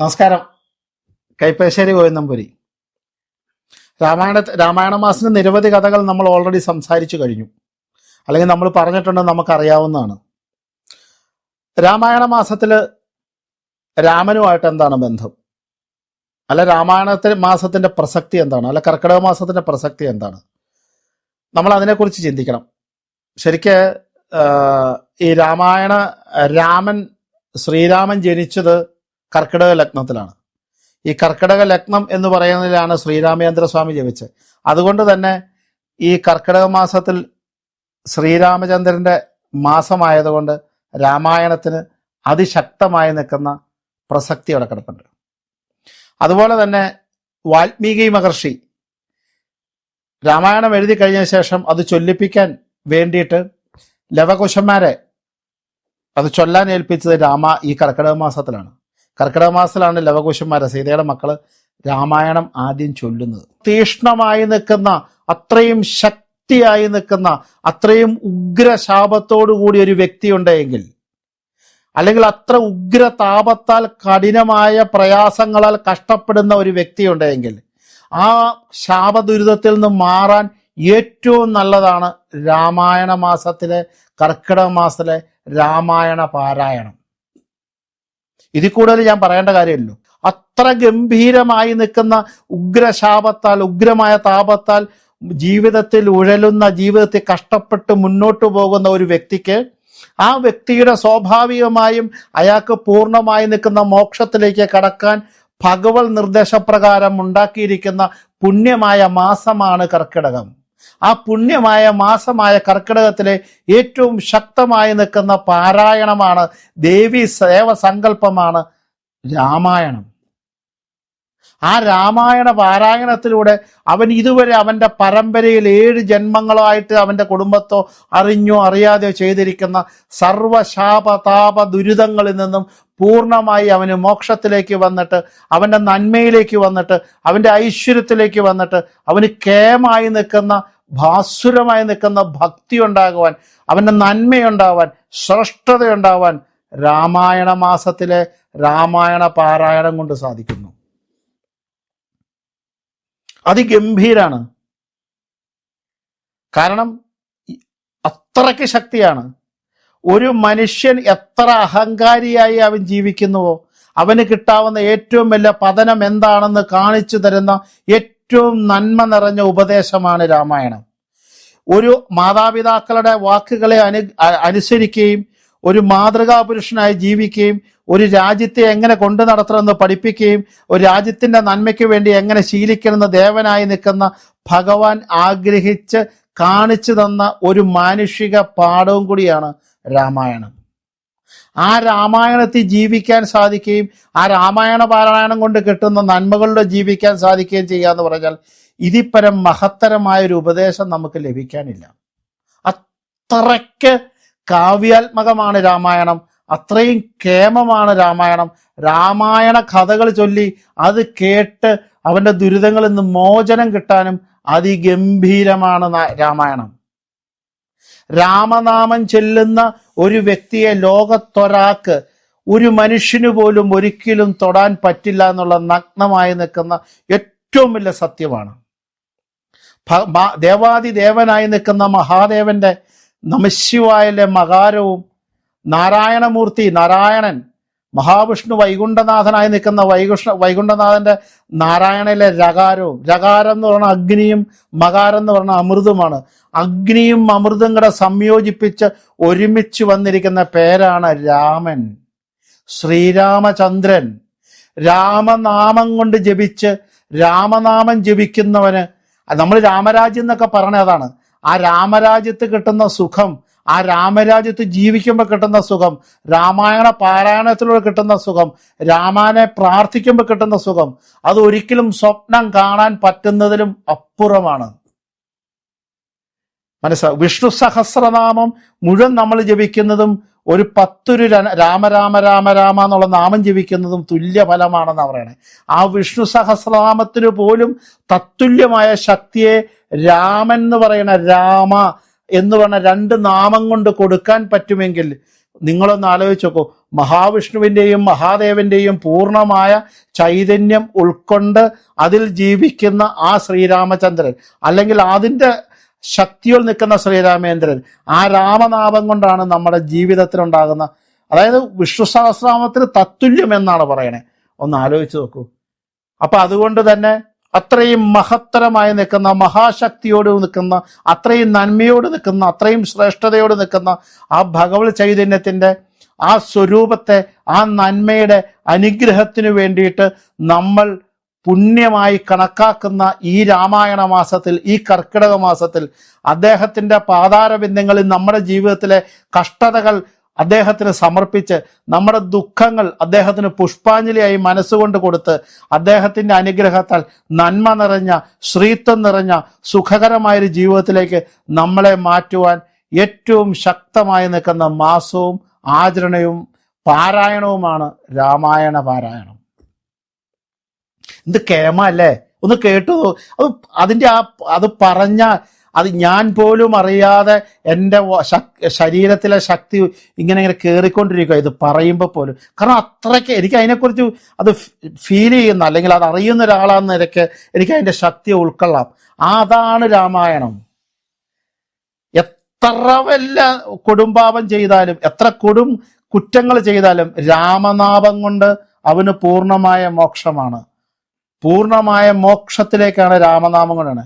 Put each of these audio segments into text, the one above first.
നമസ്കാരം. കൈപ്പേശ്ശേരി ഗോവിന്ദംപുരി രാമായണ രാമായണ മാസത്തിന് നിരവധി കഥകൾ നമ്മൾ ഓൾറെഡി സംസാരിച്ചു കഴിഞ്ഞു. അല്ലെങ്കിൽ നമ്മൾ പറഞ്ഞിട്ടുണ്ടെന്ന് നമുക്കറിയാവുന്നതാണ്. രാമായണ മാസത്തിൽ രാമനുമായിട്ട് എന്താണ് ബന്ധം? അല്ല രാമായണ മാസത്തിന്റെ പ്രസക്തി എന്താണ്? അല്ല കർക്കിടക മാസത്തിന്റെ പ്രസക്തി എന്താണ്? നമ്മൾ അതിനെക്കുറിച്ച് ചിന്തിക്കണം. ശരിക്ക് ഈ രാമായണ രാമൻ ശ്രീരാമൻ ജനിച്ചത് കർക്കിടക ലഗ്നത്തിലാണ്. ഈ കർക്കിടക ലഗ്നം എന്ന് പറയുന്നതിലാണ് ശ്രീരാമചന്ദ്ര സ്വാമി ജപിച്ചത്. അതുകൊണ്ട് തന്നെ ഈ കർക്കിടക മാസത്തിൽ ശ്രീരാമചന്ദ്രന്റെ മാസമായതുകൊണ്ട് രാമായണത്തിന് അതിശക്തമായി നിൽക്കുന്ന പ്രസക്തി അവിടെ കിടപ്പുണ്ട്. അതുപോലെ തന്നെ വാൽമീകി മഹർഷി രാമായണം എഴുതി കഴിഞ്ഞ ശേഷം അത് ചൊല്ലിപ്പിക്കാൻ വേണ്ടിയിട്ട് ലവകുശന്മാരെ അത് ചൊല്ലാൻ ഏൽപ്പിച്ചത് രാമ ഈ കർക്കിടക മാസത്തിലാണ്. കർക്കിടക മാസത്തിലാണ് ലവകുശന്മാരെ സീതയുടെ മക്കൾ രാമായണം ആദ്യം ചൊല്ലുന്നത്. തീഷ്ണമായി നിൽക്കുന്ന അത്രയും ശക്തിയായി നിൽക്കുന്ന അത്രയും ഉഗ്രശാപത്തോടു കൂടി ഒരു വ്യക്തി ഉണ്ടെങ്കിൽ അല്ലെങ്കിൽ അത്ര ഉഗ്ര താപത്താൽ കഠിനമായ പ്രയാസങ്ങളാൽ കഷ്ടപ്പെടുന്ന ഒരു വ്യക്തി ഉണ്ടെങ്കിൽ ആ ശാപദുരിതത്തിൽ നിന്ന് മാറാൻ ഏറ്റവും നല്ലതാണ് രാമായണ മാസത്തിലെ കർക്കിടക മാസത്തിലെ രാമായണ പാരായണം. ഇതിൽ കൂടുതൽ ഞാൻ പറയേണ്ട കാര്യമില്ലല്ലോ. അത്ര ഗംഭീരമായി നിൽക്കുന്ന ഉഗ്രശാപത്താൽ ഉഗ്രമായ താപത്താൽ ജീവിതത്തിൽ ഉഴലുന്ന ജീവിതത്തിൽ കഷ്ടപ്പെട്ട് മുന്നോട്ട് പോകുന്ന ഒരു വ്യക്തിക്ക് ആ വ്യക്തിയുടെ സ്വാഭാവികമായും അയാൾക്ക് പൂർണമായി നിൽക്കുന്ന മോക്ഷത്തിലേക്ക് കടക്കാൻ ഭഗവത് നിർദ്ദേശപ്രകാരം ഉണ്ടാക്കിയിരിക്കുന്ന പുണ്യമായ മാസമാണ് കർക്കിടകം. ആ പുണ്യമായ മാസമായ കർക്കിടകത്തിലെ ഏറ്റവും ശക്തമായി നിൽക്കുന്ന പാരായണമാണ് ദേവി സേവ സങ്കല്പമാണ് രാമായണം. ആ രാമായണ പാരായണത്തിലൂടെ അവൻ ഇതുവരെ അവന്റെ പരമ്പരയിൽ ഏഴ് ജന്മങ്ങളായിട്ട് അവന്റെ കുടുംബത്തോ അറിഞ്ഞോ അറിയാതെയോ ചെയ്തിരിക്കുന്ന സർവശാപതാപ ദുരിതങ്ങളിൽ നിന്നും പൂർണമായി അവന് മോക്ഷത്തിലേക്ക് വന്നിട്ട് അവന്റെ നന്മയിലേക്ക് വന്നിട്ട് അവന്റെ ഐശ്വര്യത്തിലേക്ക് വന്നിട്ട് അവന് കേമായി നിൽക്കുന്ന ഭാസുരമായി നിൽക്കുന്ന ഭക്തി ഉണ്ടാകുവാൻ അവന്റെ നന്മയുണ്ടാവാൻ ശ്രേഷ്ഠതയുണ്ടാവാൻ രാമായണ മാസത്തിലെ രാമായണ പാരായണം കൊണ്ട് സാധിക്കുന്നു. അതിഗംഭീരാണ്. കാരണം അത്രയ്ക്ക് ശക്തിയാണ്. ഒരു മനുഷ്യൻ എത്ര അഹങ്കാരിയായി അവൻ ജീവിക്കുന്നുവോ? അവന് കിട്ടാവുന്ന ഏറ്റവും വലിയ പതനം എന്താണെന്ന് കാണിച്ചു തരുന്ന ഏറ്റവും നന്മ നിറഞ്ഞ ഉപദേശമാണ് രാമായണം. ഒരു മാതാപിതാക്കളുടെ വാക്കുകളെ അനു അനുസരിക്കുകയും ഒരു മാതൃകാ പുരുഷനായി ജീവിക്കുകയും ഒരു രാജ്യത്തെ എങ്ങനെ കൊണ്ടു നടത്തണമെന്ന് പഠിപ്പിക്കുകയും ഒരു രാജ്യത്തിന്റെ നന്മയ്ക്ക് വേണ്ടി എങ്ങനെ ശീലിക്കണമെന്ന് ദേവനായി നിൽക്കുന്ന ഭഗവാൻ ആഗ്രഹിച്ച് കാണിച്ചു തന്ന ഒരു മാനുഷിക പാഠവും കൂടിയാണ് രാമായണം. ആ രാമായണത്തിൽ ജീവിക്കാൻ സാധിക്കുകയും ആ രാമായണ പാരായണം കൊണ്ട് കിട്ടുന്ന നന്മകളിലൂടെ ജീവിക്കാൻ സാധിക്കുകയും ചെയ്യുക എന്ന് പറഞ്ഞാൽ ഇതിപ്പരം മഹത്തരമായ ഒരു ഉപദേശം നമുക്ക് ലഭിക്കാനില്ല. അത്രയ്ക്ക് കാവ്യാത്മകമാണ് രാമായണം. അത്രയും കേമമാണ് രാമായണം. രാമായണ കഥകൾ ചൊല്ലി അത് കേട്ട് അവന്റെ ദുരിതങ്ങളിൽ നിന്ന് മോചനം കിട്ടാനും അതിഗംഭീരമാണ് രാമായണം. രാമനാമം ചെല്ലുന്ന ഒരു വ്യക്തിയെ ലോകത്തൊരാക്ക് ഒരു മനുഷ്യന് പോലും ഒരിക്കലും തൊടാൻ പറ്റില്ല എന്നുള്ള നഗ്നമായി നിൽക്കുന്ന ഏറ്റവും വലിയ സത്യമാണ്. ദേവാദി ദേവനായി നിൽക്കുന്ന മഹാദേവന്റെ നമശിവായിലെ മകാരവും നാരായണമൂർത്തി നാരായണൻ മഹാവിഷ്ണു വൈകുണ്ഠനാഥനായി നിൽക്കുന്ന വൈകുഷ്ണ വൈകുണ്ഠനാഥന്റെ നാരായണയിലെ രകാരവും രകാരം എന്ന് പറഞ്ഞ അഗ്നിയും മകാരം എന്ന് പറഞ്ഞ അമൃതുമാണ്. അഗ്നിയും അമൃതും കൂടെ സംയോജിപ്പിച്ച് ഒരുമിച്ച് വന്നിരിക്കുന്ന പേരാണ് രാമൻ. ശ്രീരാമചന്ദ്രൻ. രാമനാമം കൊണ്ട് ജപിച്ച് രാമനാമം ജപിക്കുന്നവന് നമ്മൾ രാമരാജ്യം എന്നൊക്കെ പറഞ്ഞതാണ് ആ രാമരാജ്യത്ത് കിട്ടുന്ന സുഖം ആ രാമരാജ്യത്ത് ജീവിക്കുമ്പോൾ കിട്ടുന്ന സുഖം രാമായണ പാരായണത്തിലൂടെ കിട്ടുന്ന സുഖം രാമാനെ പ്രാർത്ഥിക്കുമ്പോൾ കിട്ടുന്ന സുഖം അത് ഒരിക്കലും സ്വപ്നം കാണാൻ പറ്റുന്നതിലും അപ്പുറമാണ്. മനസ്സിലാ വിഷ്ണു സഹസ്രനാമം മുഴുവൻ നമ്മൾ ജപിക്കുന്നതും ഒരു പത്തൊരു രാമ രാമ രാമ രാമ എന്നുള്ള നാമം ജപിക്കുന്നതും തുല്യ ഫലമാണെന്ന് പറയണേ. ആ വിഷ്ണു സഹസ്രനാമത്തിന് പോലും തത്തുല്യമായ ശക്തിയെ രാമൻ എന്ന് പറയുന്ന രാമ എന്ന് പറഞ്ഞ രണ്ട് നാമം കൊണ്ട് കൊടുക്കാൻ പറ്റുമെങ്കിൽ നിങ്ങളൊന്ന് ആലോചിച്ച് നോക്കൂ. മഹാവിഷ്ണുവിന്റെയും മഹാദേവന്റെയും പൂർണമായ ചൈതന്യം ഉൾക്കൊണ്ട് അതിൽ ജീവിക്കുന്ന ആ ശ്രീരാമചന്ദ്രൻ അല്ലെങ്കിൽ അതിന്റെ ശക്തിയിൽ നിൽക്കുന്ന ശ്രീരാമേന്ദ്രൻ ആ രാമനാമം കൊണ്ടാണ് നമ്മുടെ ജീവിതത്തിലുണ്ടാകുന്ന അതായത് വിഷ്ണു സഹസ്രാമത്തിന് തത്തുല്യം എന്നാണ് പറയണേ. ഒന്ന് ആലോചിച്ച് നോക്കൂ. അപ്പൊ അതുകൊണ്ട് തന്നെ അത്രയും മഹത്തരമായി നിൽക്കുന്ന മഹാശക്തിയോട് നിൽക്കുന്ന അത്രയും നന്മയോട് നിൽക്കുന്ന അത്രയും ശ്രേഷ്ഠതയോട് നിൽക്കുന്ന ആ ഭഗവത് ചൈതന്യത്തിന്റെ ആ സ്വരൂപത്തെ ആ നന്മയുടെ അനുഗ്രഹത്തിനു വേണ്ടിയിട്ട് നമ്മൾ പുണ്യമായി കണക്കാക്കുന്ന ഈ രാമായണ മാസത്തിൽ ഈ കർക്കിടക മാസത്തിൽ അദ്ദേഹത്തിന്റെ പാതാരബിന്ദങ്ങളിൽ നമ്മുടെ ജീവിതത്തിലെ കഷ്ടതകൾ അദ്ദേഹത്തിന് സമർപ്പിച്ച് നമ്മുടെ ദുഃഖങ്ങൾ അദ്ദേഹത്തിന് പുഷ്പാഞ്ജലിയായി മനസ്സുകൊണ്ട് കൊടുത്ത് അദ്ദേഹത്തിന്റെ അനുഗ്രഹത്താൽ നന്മ നിറഞ്ഞ ശ്രീത്വം നിറഞ്ഞ സുഖകരമായൊരു ജീവിതത്തിലേക്ക് നമ്മളെ മാറ്റുവാൻ ഏറ്റവും ശക്തമായി നിൽക്കുന്ന മാസവും ആചരണവും പാരായണവുമാണ് രാമായണ പാരായണം. എന്ത് കേമ അല്ലേ? ഒന്ന് കേട്ടു. അത് അതിന്റെ ആ അത് പറഞ്ഞ അത് ഞാൻ പോലും അറിയാതെ എന്റെ ശരീരത്തിലെ ശക്തി ഇങ്ങനെ ഇങ്ങനെ കയറിക്കൊണ്ടിരിക്കുക ഇത് പറയുമ്പോൾ പോലും. കാരണം അത്രയ്ക്ക് എനിക്ക് അതിനെക്കുറിച്ച് അത് ഫീൽ ചെയ്യുന്ന അല്ലെങ്കിൽ അത് അറിയുന്ന ഒരാളാണെന്ന് നിരക്ക് എനിക്ക് അതിന്റെ ശക്തി ഉൾക്കൊള്ളാം. അതാണ് രാമായണം. എത്ര വല്ല കൊടുംപാപം ചെയ്താലും എത്ര കൊടും കുറ്റങ്ങൾ ചെയ്താലും രാമനാഭം കൊണ്ട് അവന് പൂർണമായ മോക്ഷമാണ്. പൂർണമായ മോക്ഷത്തിലേക്കാണ് രാമനാമം കൊണ്ടാണ്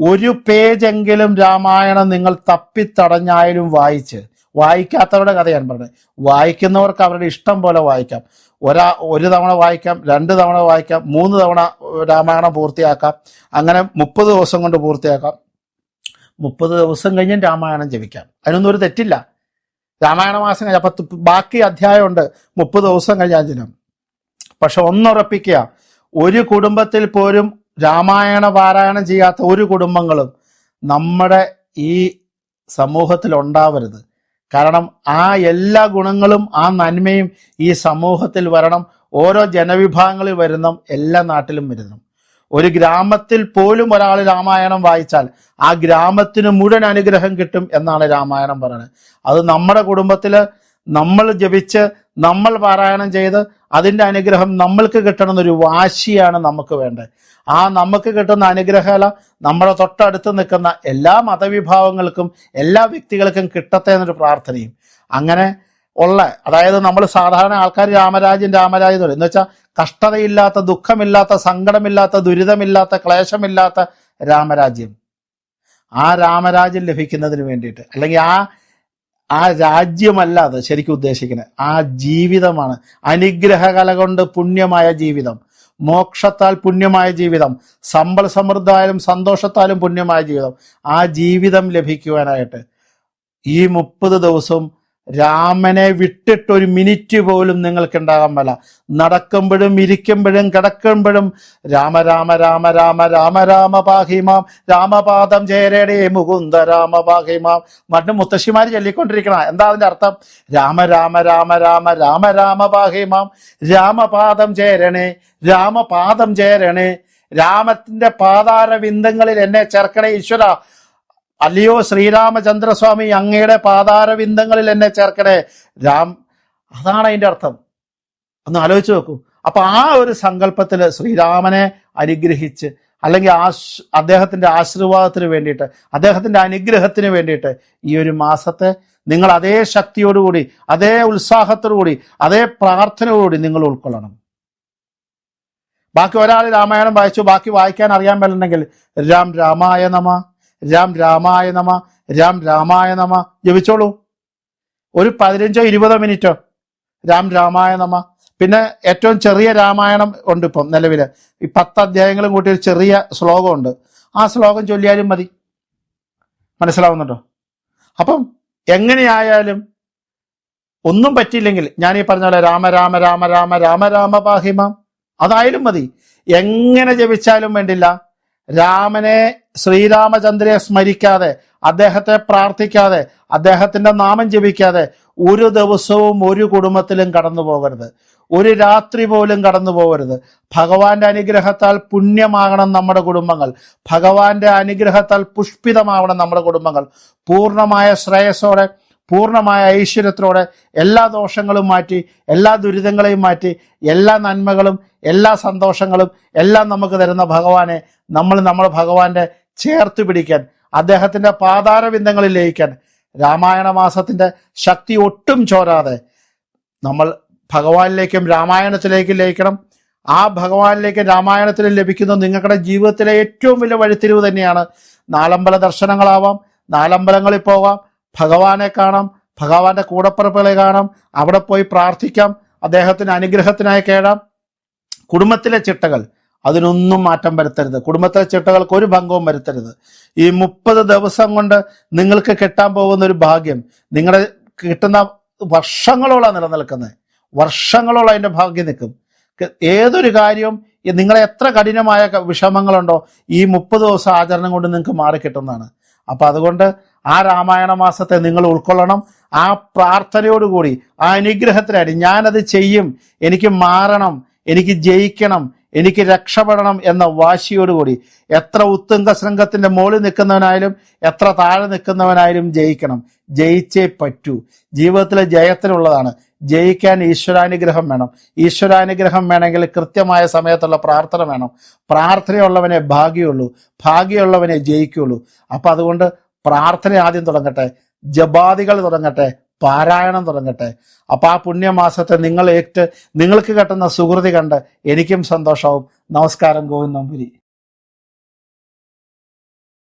ഒരു പേജെങ്കിലും രാമായണം നിങ്ങൾ തപ്പിത്തടഞ്ഞായാലും വായിച്ച്. വായിക്കാത്തവരുടെ കഥയാണ് പറഞ്ഞത്. വായിക്കുന്നവർക്ക് അവരുടെ ഇഷ്ടം പോലെ വായിക്കാം. ഒരാ ഒരു തവണ വായിക്കാം രണ്ട് തവണ വായിക്കാം മൂന്ന് തവണ രാമായണം പൂർത്തിയാക്കാം അങ്ങനെ മുപ്പത് ദിവസം കൊണ്ട് പൂർത്തിയാക്കാം. മുപ്പത് ദിവസം കഴിഞ്ഞും രാമായണം ജപിക്കാം. അതിനൊന്നും ഒരു തെറ്റില്ല. രാമായണ മാസം കഴിഞ്ഞ പത്ത് ബാക്കി അധ്യായമുണ്ട്. മുപ്പത് ദിവസം കഴിഞ്ഞാൽ ദിനം പക്ഷെ ഒന്നുറപ്പിക്കുക. ഒരു കുടുംബത്തിൽ പോലും രാമായണ പാരായണം ചെയ്യാത്ത ഒരു കുടുംബങ്ങളും നമ്മുടെ ഈ സമൂഹത്തിൽ ഉണ്ടാവരുത്. കാരണം ആ എല്ലാ ഗുണങ്ങളും ആ നന്മയും ഈ സമൂഹത്തിൽ വരണം. ഓരോ ജനവിഭാഗങ്ങളിൽ വരുന്ന എല്ലാ നാട്ടിലും വരുന്നു. ഒരു ഗ്രാമത്തിൽ പോലും ഒരാൾ രാമായണം വായിച്ചാൽ ആ ഗ്രാമത്തിന് മുഴുവൻ അനുഗ്രഹം കിട്ടും എന്നാണ് രാമായണം പറയുന്നത്. അത് നമ്മുടെ കുടുംബത്തിൽ നമ്മൾ ജപിച്ച് നമ്മൾ പാരായണം ചെയ്ത് അതിന്റെ അനുഗ്രഹം നമ്മൾക്ക് കിട്ടണമെന്നൊരു വാശിയാണ് നമുക്ക് വേണ്ടത്. ആ നമുക്ക് കിട്ടുന്ന അനുഗ്രഹല നമ്മുടെ തൊട്ടടുത്ത് നിൽക്കുന്ന എല്ലാ മതവിഭാവങ്ങൾക്കും എല്ലാ വ്യക്തികൾക്കും കിട്ടത്തെ എന്നൊരു പ്രാർത്ഥനയും. അങ്ങനെ ഉള്ള അതായത് നമ്മൾ സാധാരണ ആൾക്കാർ രാമരാജ്യം രാമരാജ്യം എന്ന് വെച്ചാൽ കഷ്ടതയില്ലാത്ത ദുഃഖമില്ലാത്ത സങ്കടമില്ലാത്ത ദുരിതമില്ലാത്ത ക്ലേശമില്ലാത്ത രാമരാജ്യം. ആ രാമരാജ്യം ലഭിക്കുന്നതിന് വേണ്ടിയിട്ട്. അല്ലെങ്കിൽ ആ ആ രാജ്യമല്ല അത് ശരിക്കും ഉദ്ദേശിക്കുന്നത് ആ ജീവിതമാണ്. അനുഗ്രഹകല കൊണ്ട് പുണ്യമായ ജീവിതം. മോക്ഷത്താൽ പുണ്യമായ ജീവിതം. സമ്പൽ സമൃദ്ധമായാലും സന്തോഷത്താലും പുണ്യമായ ജീവിതം. ആ ജീവിതം ലഭിക്കുവാനായിട്ട് ഈ മുപ്പത് ദിവസവും രാമനെ വിട്ടിട്ട് ഒരു മിനിറ്റ് പോലും നിങ്ങൾക്ക് ഉണ്ടാകാൻ പല നടക്കുമ്പോഴും ഇരിക്കുമ്പോഴും കിടക്കുമ്പോഴും രാമ രാമ രാമ രാമ രാമ രാമ പാഹിമാം രാമപാദം ചേരടേ മുകുന്ദ രാമ പാഹിമാം മറ്റു മുത്തശ്ശിമാർ ചൊല്ലിക്കൊണ്ടിരിക്കണ എന്താ അതിന്റെ അർത്ഥം രാമ രാമ രാമ രാമ രാമ രാമ പാഹിമാം രാമപാദം ചേരണേ രാമപാദം ചേരണേ രാമത്തിന്റെ പാതാര വിന്ദങ്ങളിൽ എന്നെ ചേർക്കണേ ഈശ്വര അല്ലയോ ശ്രീരാമചന്ദ്രസ്വാമി അങ്ങയുടെ പാതാരവിന്ദങ്ങളിൽ എന്നെ ചേർക്കണേ? രാം അതാണ് അതിന്റെ അർത്ഥം. ഒന്ന് ആലോചിച്ച് നോക്കൂ. അപ്പൊ ആ ഒരു സങ്കല്പത്തിൽ ശ്രീരാമനെ അനുഗ്രഹിച്ച് അല്ലെങ്കിൽ ആശ് അദ്ദേഹത്തിന്റെ ആശീർവാദത്തിന് വേണ്ടിയിട്ട് അദ്ദേഹത്തിന്റെ അനുഗ്രഹത്തിന് വേണ്ടിയിട്ട് ഈ ഒരു മാസത്തെ നിങ്ങൾ അതേ ശക്തിയോടുകൂടി അതേ ഉത്സാഹത്തോടുകൂടി അതേ പ്രാർത്ഥനയോടുകൂടി നിങ്ങൾ ഉൾക്കൊള്ളണം. ബാക്കി ഒരാൾ രാമായണം വായിച്ചു ബാക്കി വായിക്കാൻ അറിയാൻ പറ്റുന്നുണ്ടെങ്കിൽ രാം രാമായ രാം രാമായ നമ രാം രാമായ നമ. ജപിച്ചോളൂ. ഒരു പതിനഞ്ചോ ഇരുപതോ മിനിറ്റോ. രാം രാമായ നമ. പിന്നെ ഏറ്റവും ചെറിയ രാമായണം ഉണ്ട് ഇപ്പം നിലവിൽ ഈ പത്ത് അധ്യായങ്ങളും കൂട്ടി ഒരു ചെറിയ ശ്ലോകമുണ്ട് ആ ശ്ലോകം ചൊല്ലിയാലും മതി. മനസ്സിലാവുന്നുണ്ടോ? അപ്പം എങ്ങനെയായാലും ഒന്നും പറ്റിയില്ലെങ്കിൽ ഞാൻ ഈ പറഞ്ഞ പോലെ രാമ രാമ രാമ രാമ രാമ രാമ പാഹിമാം അതായാലും മതി. എങ്ങനെ ജപിച്ചാലും വേണ്ടില്ല. രാമനെ ശ്രീരാമചന്ദ്രയെ സ്മരിക്കാതെ അദ്ദേഹത്തെ പ്രാർത്ഥിക്കാതെ അദ്ദേഹത്തിന്റെ നാമം ജപിക്കാതെ ഒരു ദിവസവും ഒരു കുടുംബത്തിലും കടന്നു പോകരുത്. ഒരു രാത്രി പോലും കടന്നു പോകരുത്. ഭഗവാന്റെ അനുഗ്രഹത്താൽ പുണ്യമാകണം നമ്മുടെ കുടുംബങ്ങൾ. ഭഗവാന്റെ അനുഗ്രഹത്താൽ പുഷ്പിതമാവണം നമ്മുടെ കുടുംബങ്ങൾ. പൂർണമായ ശ്രേയസ്സോടെ പൂർണമായ ഐശ്വര്യത്തോടെ എല്ലാ ദോഷങ്ങളും മാറ്റി എല്ലാ ദുരിതങ്ങളെയും മാറ്റി എല്ലാ നന്മകളും എല്ലാ സന്തോഷങ്ങളും എല്ലാം നമുക്ക് തരുന്ന ഭഗവാനെ നമ്മൾ നമ്മുടെ ഭഗവാന്റെ ചേർത്ത് പിടിക്കാൻ അദ്ദേഹത്തിന്റെ പാതാരബിന്ദങ്ങളിൽ ലയിക്കാൻ രാമായണ മാസത്തിന്റെ ശക്തി ഒട്ടും ചോരാതെ നമ്മൾ ഭഗവാനിലേക്കും രാമായണത്തിലേക്കും ലയിക്കണം. ആ ഭഗവാനിലേക്കും രാമായണത്തിൽ ലഭിക്കുന്ന നിങ്ങളുടെ ജീവിതത്തിലെ ഏറ്റവും വലിയ വഴിത്തിരിവ് തന്നെയാണ്. നാലമ്പല ദർശനങ്ങളാവാം നാലമ്പലങ്ങളിൽ പോകാം ഭഗവാനെ കാണാം ഭഗവാന്റെ കൂടപ്പിറപ്പുകളെ കാണാം അവിടെ പോയി പ്രാർത്ഥിക്കാം അദ്ദേഹത്തിന് അനുഗ്രഹത്തിനായി കേടാം. കുടുംബത്തിലെ ചിട്ടകൾ അതിനൊന്നും മാറ്റം വരുത്തരുത്. കുടുംബത്തിലെ ചിട്ടകൾക്ക് ഒരു ഭംഗവും വരുത്തരുത്. ഈ മുപ്പത് ദിവസം കൊണ്ട് നിങ്ങൾക്ക് കിട്ടാൻ പോകുന്ന ഒരു ഭാഗ്യം നിങ്ങളെ കിട്ടുന്ന വർഷങ്ങളോളം നിലനിൽക്കുന്നത് വർഷങ്ങളോളം അതിന്റെ ഭാഗ്യം നിൽക്കും. ഏതൊരു കാര്യവും നിങ്ങളെ എത്ര കഠിനമായ വിഷമങ്ങളുണ്ടോ ഈ മുപ്പത് ദിവസം ആചരണം കൊണ്ട് നിങ്ങൾക്ക് മാറിക്കിട്ടുന്നതാണ്. അപ്പൊ അതുകൊണ്ട് ആ രാമായണ മാസത്തെ നിങ്ങൾ ഉൾക്കൊള്ളണം. ആ പ്രാർത്ഥനയോടുകൂടി ആ അനുഗ്രഹത്തിനായിട്ട് ഞാനത് ചെയ്യും. എനിക്ക് മാറണം. എനിക്ക് ജയിക്കണം. എനിക്ക് രക്ഷപ്പെടണം എന്ന വാശിയോടുകൂടി എത്ര ഉത്തുംഗ ശൃംഗത്തിന്റെ മുകളിൽ നിൽക്കുന്നവനായാലും എത്ര താഴെ നിൽക്കുന്നവനായാലും ജയിക്കണം. ജയിച്ചേ പറ്റൂ. ജീവിതത്തിലെ ജയത്തിനുള്ളതാണ് ജയിക്കാൻ ഈശ്വരാനുഗ്രഹം വേണം. ഈശ്വരാനുഗ്രഹം വേണമെങ്കിൽ കൃത്യമായ സമയത്തുള്ള പ്രാർത്ഥന വേണം. പ്രാർത്ഥനയുള്ളവനെ ഭാഗ്യമുള്ളൂ. ഭാഗ്യമുള്ളവനെ ജയിക്കുള്ളൂ അപ്പൊ അതുകൊണ്ട് പ്രാർത്ഥന ആദ്യം തുടങ്ങട്ടെ. ജപാദികൾ തുടങ്ങട്ടെ. പാരായണം തുടങ്ങട്ടെ. അപ്പോൾ ആ പുണ്യമാസത്തെ നിങ്ങൾ ഏറ്റ് നിങ്ങൾക്ക് കിട്ടുന്ന സുഹൃതി കണ്ട് എനിക്കും സന്തോഷവും. നമസ്കാരം ഗോവിന്ദം നമ്പൂരി